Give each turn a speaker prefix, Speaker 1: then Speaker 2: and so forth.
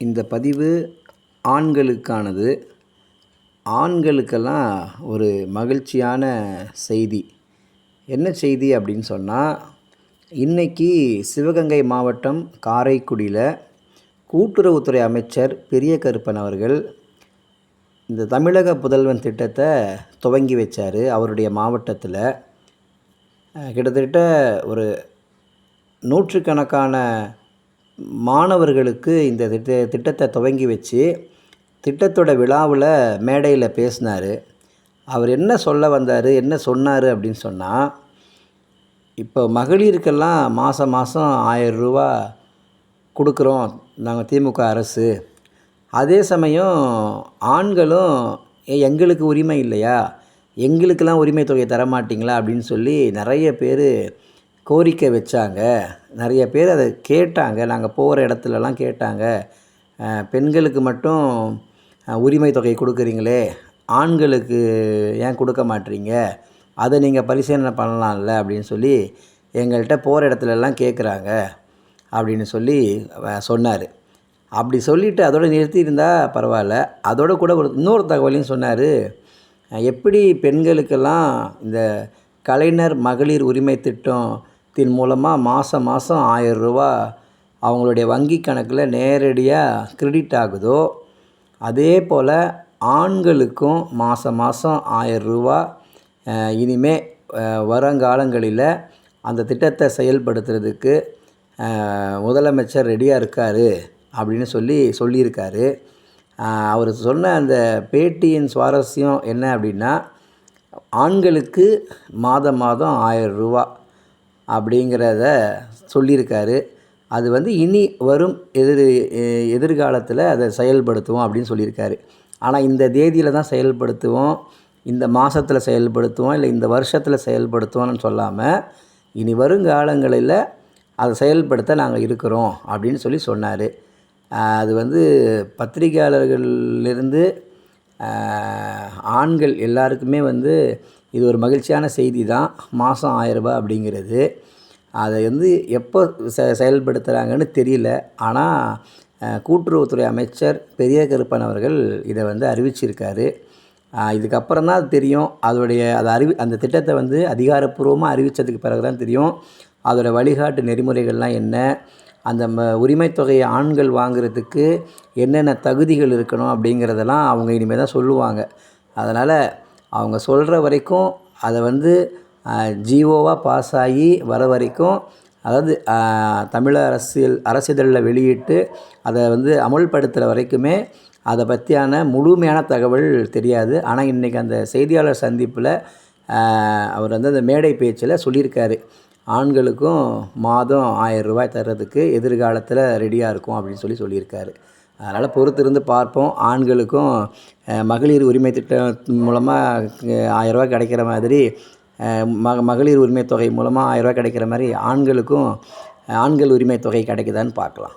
Speaker 1: இந்த பதிவு ஆண்களுக்கானது. ஆண்களுக்கெல்லாம் ஒரு மகிழ்ச்சியான செய்தி. என்ன செய்தி அப்படின்னு சொன்னால் இன்றைக்கி சிவகங்கை மாவட்டம் காரைக்குடியில் கூட்டுறவுத்துறை அமைச்சர் பெரிய கருப்பன் அவர்கள் இந்த தமிழக புதல்வன் திட்டத்தை துவங்கி வச்சார். அவருடைய மாவட்டத்தில் கிட்டத்தட்ட ஒரு நூற்றுக்கணக்கான மாணவர்களுக்கு இந்த திட்ட திட்டத்தை துவங்கி வச்சு திட்டத்தோட விழாவில் மேடையில் பேசினார். அவர் என்ன சொல்ல வந்தார் என்ன சொன்னார் அப்படின்னு சொன்னால் இப்போ மகளிருக்கெல்லாம் மாதம் மாதம் ஆயிரம் ரூபா கொடுக்குறோம் நாங்கள் திமுக அரசு. அதே சமயம் ஆண்களும் "ஏ, எங்களுக்கு உரிமை இல்லையா? எங்களுக்கெல்லாம் உரிமை தொகையை தரமாட்டிங்களா? அப்படின்னு சொல்லி நிறைய பேர் கோரிக்கை வச்சாங்க. நிறைய பேர் அதை கேட்டாங்க. நாங்கள் போகிற இடத்துலலாம் கேட்டாங்க. பெண்களுக்கு மட்டும் உரிமை தொகை கொடுக்குறீங்களே. ஆண்களுக்கு ஏன் கொடுக்க மாட்டீங்க? அதை நீங்கள் பரிசீலனை பண்ணலாம்ல அப்படின்னு சொல்லி எங்கள்கிட்ட போகிற இடத்துலலாம் கேட்குறாங்க அப்படின்னு சொல்லி சொன்னார். அப்படி சொல்லிவிட்டு அதோடு நிறுத்தியிருந்தால் பரவாயில்ல. அதோட கூட ஒரு இன்னொரு தகவலையும் சொன்னார். எப்படி பெண்களுக்கெல்லாம் இந்த கலைஞர் மகளிர் உரிமை திட்டம் திட்டத்தின் மூலமாக மாதம் மாதம் ஆயிரம் ரூபா அவங்களுடைய வங்கி கணக்கில் நேரடியாக கிரெடிட் ஆகுதோ அதே போல் ஆண்களுக்கும் மாதம் மாதம் ஆயிரம் ரூபா இனிமே வருங்காலங்களில் அந்த திட்டத்தை செயல்படுத்துறதுக்கு முதலமைச்சர் ரெடியாக இருக்கார் அப்படின்னு சொல்லி சொல்லியிருக்காரு. அவர் சொன்ன அந்த பேட்டியின் சுவாரஸ்யம் என்ன அப்படின்னா ஆண்களுக்கு மாதம் மாதம் ஆயிரம் ரூபா அப்படிங்கிறத சொல்லியிருக்காரு. அது வந்து இனி வரும் எதிர் எதிர்காலத்தில் அதை செயல்படுத்துவோம் அப்படின்னு சொல்லியிருக்காரு. ஆனால் இந்த தேதியில் தான் செயல்படுத்துவோம் இந்த மாதத்தில் செயல்படுத்துவோம் இல்லை இந்த வருஷத்தில் செயல்படுத்துவோம்னு சொல்லாமல் இனி வருங்காலங்களில் அதை செயல்படுத்த நாங்கள் இருக்கிறோம் அப்படின்னு சொல்லி சொன்னார். அது வந்து பத்திரிகையாளர்களிலிருந்து ஆண்கள் எல்லாருக்குமே வந்து இது ஒரு மகிழ்ச்சியான செய்தி தான் மாதம் ஆயிரரூபா அப்படிங்கிறது. அதை வந்து எப்போ செ செயல்படுத்துகிறாங்கன்னு தெரியல. ஆனால் கூட்டுறவுத்துறை அமைச்சர் பெரிய கருப்பன் அவர்கள் இதை வந்து அறிவிச்சிருக்காரு. இதுக்கப்புறம் தான் அது தெரியும். அதோடைய அதை அறிவி அந்த திட்டத்தை வந்து அதிகாரப்பூர்வமாக அறிவித்ததுக்கு பிறகு தான் தெரியும். அதோடய வழிகாட்டு நெறிமுறைகள்லாம் என்ன? அந்த ம உரிமைத் தொகையை ஆண்கள் வாங்குறதுக்கு என்னென்ன தகுதிகள் இருக்கணும் அப்படிங்கிறதெல்லாம் அவங்க இனிமேல் தான் சொல்லுவாங்க. அதனால் அவங்க சொல்கிற வரைக்கும் அதை வந்து ஜிஓவாக பாஸ் ஆகி வர வரைக்கும் அதாவது ஆஹ், தமிழக அரசியல் அரசிதழில் வெளியிட்டு அதை வந்து அமுல்படுத்துகிற வரைக்குமே அதை பற்றியான முழுமையான தகவல் தெரியாது. ஆனால் இன்றைக்கி அந்த செய்தியாளர் சந்திப்பில் அவர் வந்து அந்த மேடை பேச்சில் சொல்லியிருக்காரு. ஆண்களுக்கும் மாதம் ஆயிரம் ரூபாய் தர்றதுக்கு எதிர்காலத்தில் ரெடியாக இருக்கும் அப்படின்னு சொல்லி சொல்லியிருக்காரு. அதனால் பொறுத்திருந்து பார்ப்போம். ஆண்களுக்கும் மகளிர் உரிமை திட்டம் மூலமாக ஆயிரம் கிடைக்கிற மாதிரி மக மகளிர் உரிமை தொகை மூலமாக ஆயிரம் கிடைக்கிற மாதிரி ஆண்களுக்கும் ஆண்கள் உரிமை தொகை கிடைக்குதான்னு பார்க்கலாம்.